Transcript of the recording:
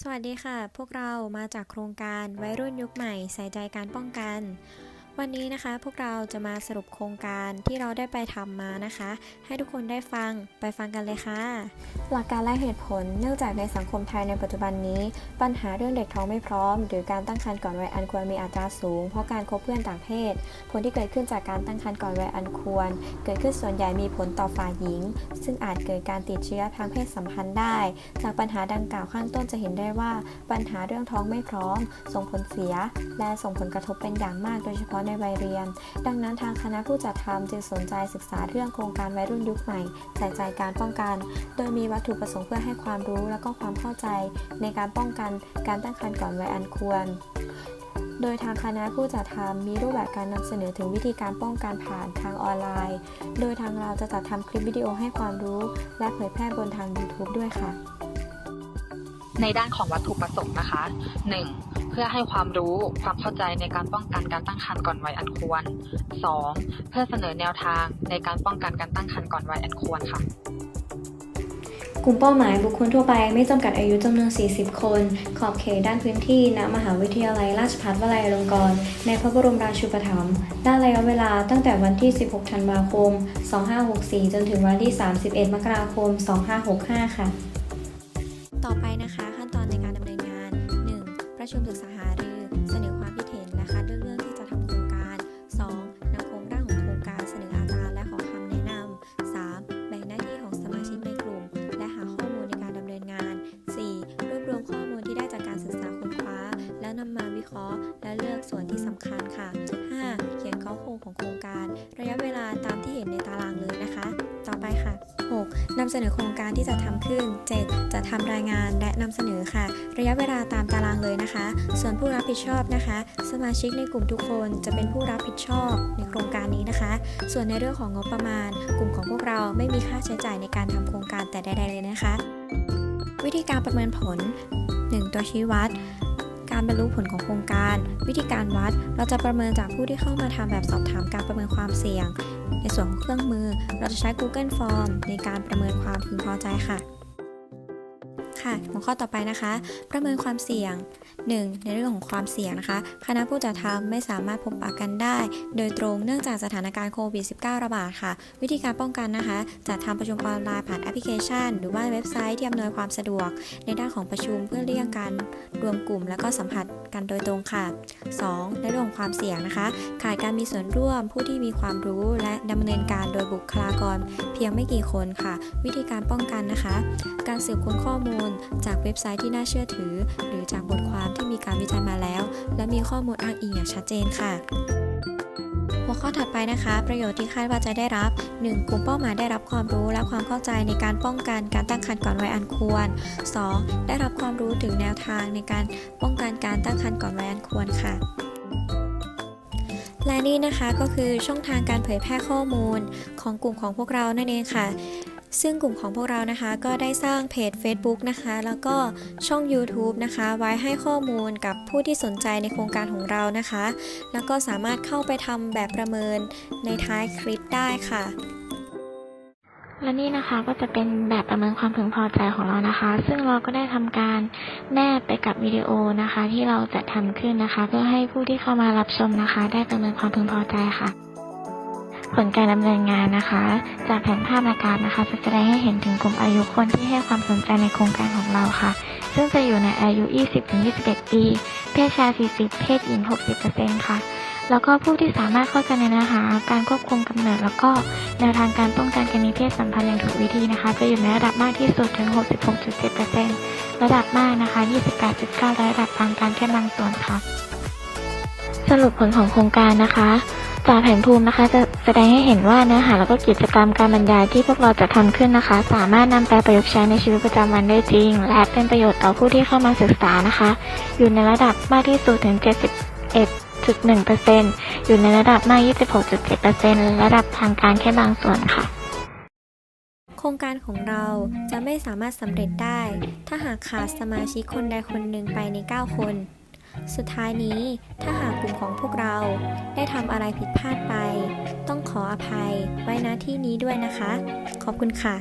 สวัสดีค่ะ พวกเรามาจากโครงการวัยรุ่นยุคใหม่ ใส่ใจการป้องกัน วันนี้นะคะพวกเราจะมาสรุปโครงการที่เราได้ไปทำมานะคะ ให้ทุกคนได้ฟังไปฟังกันเลยค่ะ หลักการและเหตุผลเนื่องจากในสังคมไทยในปัจจุบันนี้ ปัญหาเรื่องเด็กท้องไม่พร้อม หรือการตั้งครรภ์ก่อนวัยอันควรมีอัตราสูง เพราะการคบเพื่อนต่างเพศ ผลที่เกิดขึ้นจากการตั้งครรภ์ก่อนวัยอันควร เกิดขึ้นส่วนใหญ่มีผลต่อฝ่ายหญิง ซึ่งอาจเกิดการติดเชื้อทางเพศสัมพันธ์ได้ จากปัญหาดังกล่าวข้างต้นจะเห็นได้ว่า ปัญหาเรื่องท้องไม่พร้อม ส่งผลเสีย และส่งผลกระทบเป็นอย่างมากโดยเฉพาะในวัยเรียน ดังนั้นทางคณะผู้จัดทำจึงสนใจศึกษาเรื่องโครงการวัยรุ่นยุคใหม่ใส่ใจการป้องกัน โดยมีวัตถุประสงค์เพื่อให้ความรู้และก็ความเข้าใจ ในการป้องกันการตั้งครรภ์ก่อนวัยอันควรโดยทางคณะผู้จัดทำมีรูปแบบการนำเสนอถึงวิธีการป้องกันผ่านทางออนไลน์ โดยทางเราจะจัดทำคลิปวิดีโอให้ความรู้ และเผยแพร่บนทาง YouTube ด้วยค่ะ ในด้านของวัตถุประสงค์นะคะ 1. เพื่อให้ความรู้ความเข้าใจในการป้องกันการตั้งครรภ์ก่อนวัยอันควร 2. เพื่อเสนอแนวทางในการป้องกันการตั้งครรภ์ก่อนวัยอันควรค่ะ กลุ่มเป้าหมายบุคคลทั่วไปไม่จำกัดอายุจำนวน 40 คน ขอบเขตด้านพื้นที่ณมหาวิทยาลัยราชภัฏวลัยลงกรณ์ในพระบรมราชูปถัมภ์ด้านระยะเวลาตั้งแต่วันที่ 16 ธันวาคม 2564 จนถึงวันที่ 31 มกราคม 2565 ค่ะ ต่อไปนะคะขั้นตอนในการดำเนินงาน 1. ประชุมศึกษาหารือ เสนอความคิดเห็นและคัดเลือกเรื่องที่จะทำโครงการ 2. นำโครงร่างของโครงการเสนออาจารย์และขอคำแนะนำ 3. แบ่งหน้าที่ของสมาชิกในกลุ่ม และหาข้อมูลในการดำเนินงาน 4. รวบรวมข้อมูลที่ได้จากการศึกษาค้นคว้า แล้วนำมาวิเคราะห์ และเลือกส่วนที่สำคัญค่ะ 5. เขียนข้อโครงของโครงการ ระยะเวลาตามที่เห็นในตารางเลยนะคะ ต่อไปค่ะ 6. นำเสนอโครงการที่จะทำขึ้น 7. จะทำรายงานและนำเสนอค่ะ ระยะเวลาตามตารางเลยนะคะ ส่วนผู้รับผิดชอบนะคะ สมาชิกในกลุ่มทุกคนจะเป็นผู้รับผิดชอบในโครงการนี้นะคะ ส่วนในเรื่องของงบประมาณ กลุ่มของพวกเราไม่มีค่าใช้จ่ายในการทำโครงการแต่ใดๆเลยนะคะ วิธีการประเมินผล 1. ตัวชี้วัด การบรรลุผลของโครงการ วิธีการวัดเราจะประเมินจากผู้ที่เข้ามาทำแบบสอบถามการประเมินความเสี่ยง ในส่วนของเครื่องมือ เราจะใช้ Google Form ในการประเมินความพึงพอใจค่ะ ค่ะ หัวข้อต่อไปนะคะ ประเมินความเสี่ยง 1. ในเรื่องของความเสี่ยงนะคะ คณะผู้จัดทำไม่สามารถพบปะกันได้ โดยตรงเนื่องจากสถานการณ์โควิด -19 ระบาดค่ะ วิธีการป้องกันนะคะ จัดทำประชุมออนไลน์ผ่านแอปพลิเคชัน หรือว่าเว็บไซต์ที่อำนวยความสะดวก ในด้านของประชุมเพื่อเลี่ยงการรวมกลุ่ม และก็สัมผัส กันโดยตรงค่ะ 2. ในเรื่องของความเสี่ยงนะคะ ขาดการมีส่วนร่วมผู้ที่มีความรู้และดำเนินการโดยบุคลากร เพียงไม่กี่คนค่ะ วิธีการป้องกันนะคะ การสืบค้นข้อมูล จากเว็บไซต์ที่น่าเชื่อถือ หรือจากบทความที่มีการวิจัยมาแล้ว และมีข้อมูลอ้างอิงอย่างชัดเจนค่ะ หัวข้อถัดไปนะคะ ประโยชน์ที่คาดว่าจะได้รับ 1. กลุ่มเป้าหมายได้รับความรู้และความเข้าใจในการป้องกันการตั้งครรภ์ก่อนวัยอันควร 2. ได้รับความรู้ถึงแนวทางในการป้องกันการตั้งครรภ์ก่อนวัยอันควรค่ะและนี่นะคะก็คือช่องทางการเผยแพร่ข้อมูลของกลุ่มของพวกเรานั่นเองค่ะ ซึ่งกลุ่มของพวกเรานะคะก็ได้สร้างเพจ Facebook นะคะ แล้วก็ช่อง YouTube นะคะ ไว้ให้ข้อมูลกับผู้ที่สนใจในโครงการของเรานะคะ แล้วก็สามารถเข้าไปทำแบบประเมินในท้ายคลิปได้ค่ะและนี่นะคะก็จะเป็นแบบประเมินความพึงพอใจของเรานะคะ ซึ่งเราก็ได้ทำการแนบไปกับวิดีโอนะคะ ที่เราจะทำขึ้นนะคะ เพื่อให้ผู้ที่เข้ามารับชมนะคะ ได้ประเมินความพึงพอใจค่ะ ผลการดำเนินงานนะคะ จากแผนภาพอากาศนะคะจะแสดงให้เห็นถึงกลุ่มอายุคนที่ให้ความสนใจในโครงการของเราค่ะ ซึ่งจะอยู่ในอายุ 20-21 ปี เพศชาย 40 เพศหญิง 60%ค่ะ แล้วก็ผู้ที่สามารถเข้าใจในเนื้อหาการควบคุมกำเนิด แล้วก็แนวทางการป้องกันการมีเพศสัมพันธ์อย่างถูกวิธีนะคะ จะอยู่ในระดับมากที่สุดถึง 66.7%ระดับมากนะคะ 28.9และระดับทางการแค่บางส่วนค่ะ สรุปผลของโครงการนะคะ จากแผนภูมินะคะ จะแสดงให้เห็นว่าเนื้อหาแล้วก็กิจกรรมการบรรยายที่พวกเราจะทำขึ้นนะคะ สามารถนำไปประยุกต์ใช้ในชีวิตประจำวันได้จริง และเป็นประโยชน์ต่อผู้ที่เข้ามาศึกษานะคะ อยู่ในระดับมากที่สุดถึง 71.1%อยู่ในระดับมาก 26.7%ระดับทางการแค่บางส่วนค่ะโครงการของเราจะไม่สามารถสำเร็จได้ ถ้าหากขาดสมาชิกคนใดคนหนึ่งไปใน 9 คน สุดท้ายนี้ถ้าหากกลุ่มของพวกเราได้ทำอะไรผิดพลาดไป ต้องขออภัยไว้ณที่นี้ด้วยนะคะ ขอบคุณค่ะ